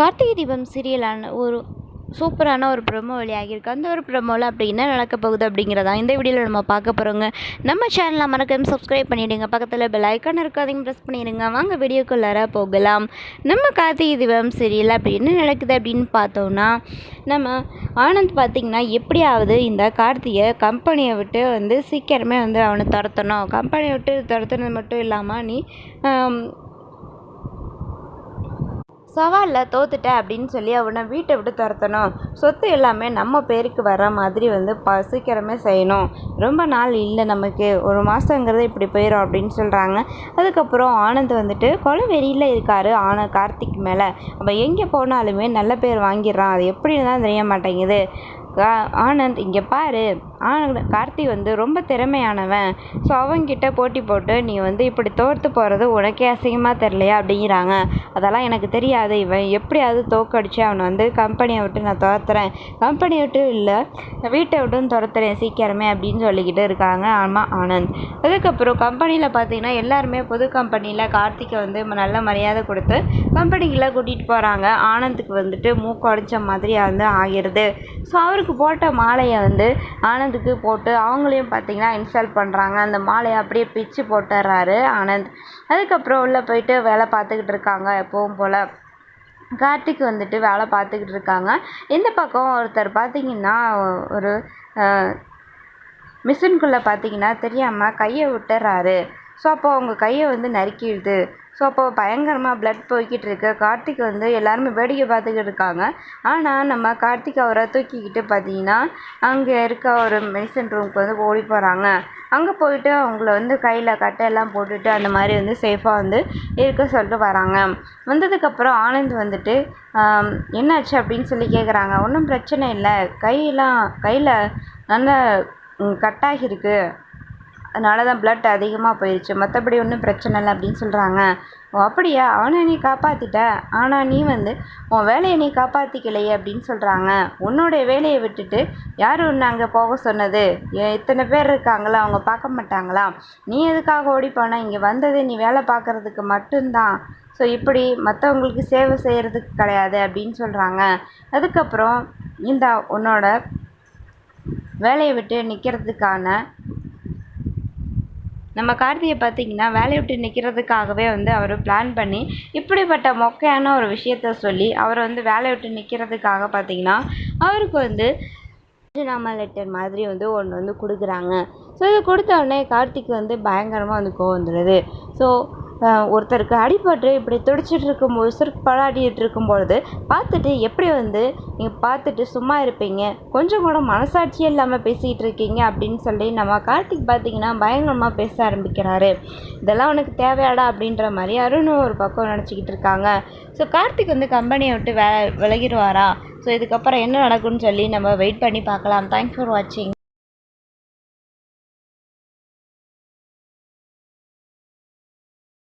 கார்த்திகை தீபம் சீரியலான ஒரு சூப்பரான ஒரு ப்ரொமோ வெளியாகியிருக்கு. அந்த ஒரு ப்ரொமோவில் அப்படி என்ன நடக்க போகுது அப்படிங்கிறதா இந்த வீடியோவில் நம்ம பார்க்க போகிறோங்க நம்ம சேனலை மறக்காம சப்ஸ்கிரைப் பண்ணிவிடுங்க பக்கத்தில் பெல் ஐக்கான் இருக்காதையும் ப்ரெஸ் பண்ணிடுங்க. வாங்க வீடியோக்குள்ளார போகலாம். நம்ம கார்த்திகை தீபம் சீரியல் அப்படி என்ன நடக்குது அப்படின்னு பார்த்தோம்னா நம்ம ஆனந்த் பார்த்திங்கன்னா எப்படியாவது இந்த கார்த்தியை கம்பெனியை விட்டு வந்து சீக்கிரமே வந்து அவனை துரத்தணும். கம்பெனியை விட்டு துரத்துனது மட்டும் இல்லாமல் நீ சவாலில் தோத்துட்ட அப்படின்னு சொல்லி அவனை வீட்டை விட்டு துரத்தணும். சொத்து எல்லாமே நம்ம பேருக்கு வர மாதிரி வந்து ப சீக்கிரமே செய்யணும். ரொம்ப நாள் இல்லை நமக்கு. ஒரு மாதங்கிறது இப்படி போயிடும் அப்படின்னு சொல்கிறாங்க அதுக்கப்புறம் ஆனந்த் வந்துட்டு கொலவெறியில் இருக்கார் ஆன கார்த்திக் மேலே. அப்போ எங்கே போனாலுமே நல்ல பேர் வாங்கிடுறான். அது எப்படின்னு தான் தெரிய மாட்டேங்குது. ஆனந்த் இங்கே பாரு. ஆனந்த் கார்த்தி வந்து ரொம்ப திறமையானவன். ஸோ அவங்கிட்ட போட்டி போட்டு நீ வந்து இப்படி தோற்று போகிறது உனக்கே அசிங்கமாக தெரிலையா அப்படிங்கிறாங்க. அதெல்லாம் எனக்கு தெரியாது. இவன் எப்படியாவது தோக்கடிச்சு அவனை வந்து கம்பெனியை விட்டு நான் துரத்துறேன். கம்பெனியை விட்டு இல்லை வீட்டை விட்டும் துரத்துறேன் சீக்கிரமே அப்படின்னு சொல்லிக்கிட்டு இருக்காங்க ஆமாம் ஆனந்த். அதுக்கப்புறம் கம்பெனியில் பார்த்தீங்கன்னா எல்லாருமே புது கம்பெனியில் கார்த்திகை வந்து நல்ல மரியாதை கொடுத்து கம்பெனிக்குள்ளே கூட்டிகிட்டு போகிறாங்க ஆனந்துக்கு வந்துட்டு மூக்கு அடித்த மாதிரி வந்து ஆகிடுது ஸோ அவருக்கு போட்ட மாலையை வந்து ஆனந்த் ஆனந்துக்கு போட்டு அவங்களையும் பார்த்தீங்கன்னா இன்ஸ்டால் பண்ணுறாங்க அந்த மாலையை அப்படியே பிச்சு போட்டுடுறாரு ஆனந்த். அதுக்கப்புறம் உள்ளே போயிட்டு வேலை பார்த்துக்கிட்டு இருக்காங்க எப்பவும் போல். கார்த்திக் வந்துட்டு வேலை பார்த்துக்கிட்டு இருக்காங்க. இந்த பக்கம் ஒருத்தர் பார்த்தீங்கன்னா ஒரு மிஷின்குள்ளே பார்த்தீங்கன்னா தெரியாமல் கையை விட்டுறாரு. ஸோ அப்போ அவங்க கையை வந்து நறுக்கிடுது. ஸோ அப்போ பயங்கரமாக ப்ளட் போய்கிட்டு இருக்கு கார்த்திக் வந்து எல்லாருமே வேடிக்கை பார்த்துக்கிட்டு இருக்காங்க. ஆனால் நம்ம கார்த்திக் அவரை தூக்கிக்கிட்டு பார்த்தீங்கன்னா அங்கே இருக்க ஒரு மெடிசன் ரூமுக்கு வந்து ஓடி போகிறாங்க அங்கே போயிட்டு அவங்கள வந்து கையில் கட்டையெல்லாம் போட்டுட்டு அந்த மாதிரி வந்து சேஃபாக வந்து இருக்க சொல்லிட்டு வராங்க. வந்ததுக்கப்புறம் ஆனந்த் வந்துட்டு என்னாச்சு? அப்படின்னு சொல்லி கேட்குறாங்க ஒன்றும் பிரச்சனை இல்லை. கையெல்லாம் கையில் நல்லா கட்டாகிருக்கு அதனால தான் ப்ளட் அதிகமாக போயிடுச்சு மற்றபடி ஒன்றும் பிரச்சனை இல்லை அப்படின்னு சொல்கிறாங்க ஓ அப்படியா? அவனை நீ காப்பாற்றிட்ட ஆனால் நீ வந்து உன் வேலையை நீ காப்பாற்றிக்கலையே அப்படின்னு சொல்கிறாங்க உன்னோடைய வேலையை விட்டுட்டு யார் உன்னை அங்கே போக சொன்னது? ஏ- இத்தனை பேர் இருக்காங்களா? அவங்க பார்க்க மாட்டாங்களா? நீ எதுக்காக ஓடி போன? இங்கே வந்தது நீ வேலை பார்க்குறதுக்கு மட்டும்தான். ஸோ இப்படி மற்றவங்களுக்கு சேவை செய்கிறதுக்கு கிடையாது அப்படின்னு சொல்கிறாங்க அதுக்கப்புறம் இந்த உன்னோட வேலையை விட்டு நிற்கிறதுக்கான நம்ம கார்த்தியை பார்த்தீங்கன்னா வேலையை விட்டு நிற்கிறதுக்காகவே வந்து அவர் பிளான் பண்ணி இப்படிப்பட்ட மொக்கையான ஒரு விஷயத்த சொல்லி அவரை வந்து வேலையை விட்டு நிற்கிறதுக்காக பார்த்தீங்கன்னா அவருக்கு வந்து ராஜினாமா லெட்டர் மாதிரி வந்து ஒன்று வந்து கொடுக்குறாங்க. ஸோ இது கொடுத்த உடனே கார்த்திக் வந்து பயங்கரமாக வந்து கோவம் வந்துடுது. ஸோ ஒருத்தருக்கு அடிபட்டு இப்படி துடிச்சிட்டு இருக்கும்போது சிறுக்கு இருக்கும்பொழுது பார்த்துட்டு எப்படி வந்து நீங்கள் பார்த்துட்டு சும்மா இருப்பீங்க? கொஞ்சம் கூட மனசாட்சியே இல்லாமல் பேசிகிட்டு இருக்கீங்க அப்படின்னு சொல்லி நம்ம கார்த்திக் பார்த்தீங்கன்னா பயங்கரமாக பேச ஆரம்பிக்கிறாரு. இதெல்லாம் உனக்கு தேவையாடா அப்படின்ற மாதிரி அருணும் ஒரு பக்கம் நினச்சிக்கிட்டு இருக்காங்க. ஸோ கார்த்திக் வந்து கம்பெனியை விட்டு வே விலகிடுவாரா? ஸோ இதுக்கப்புறம் என்ன நடக்கும்னு சொல்லி நம்ம வெயிட் பண்ணி பார்க்கலாம். தேங்க்ஸ் ஃபார் வாட்சிங்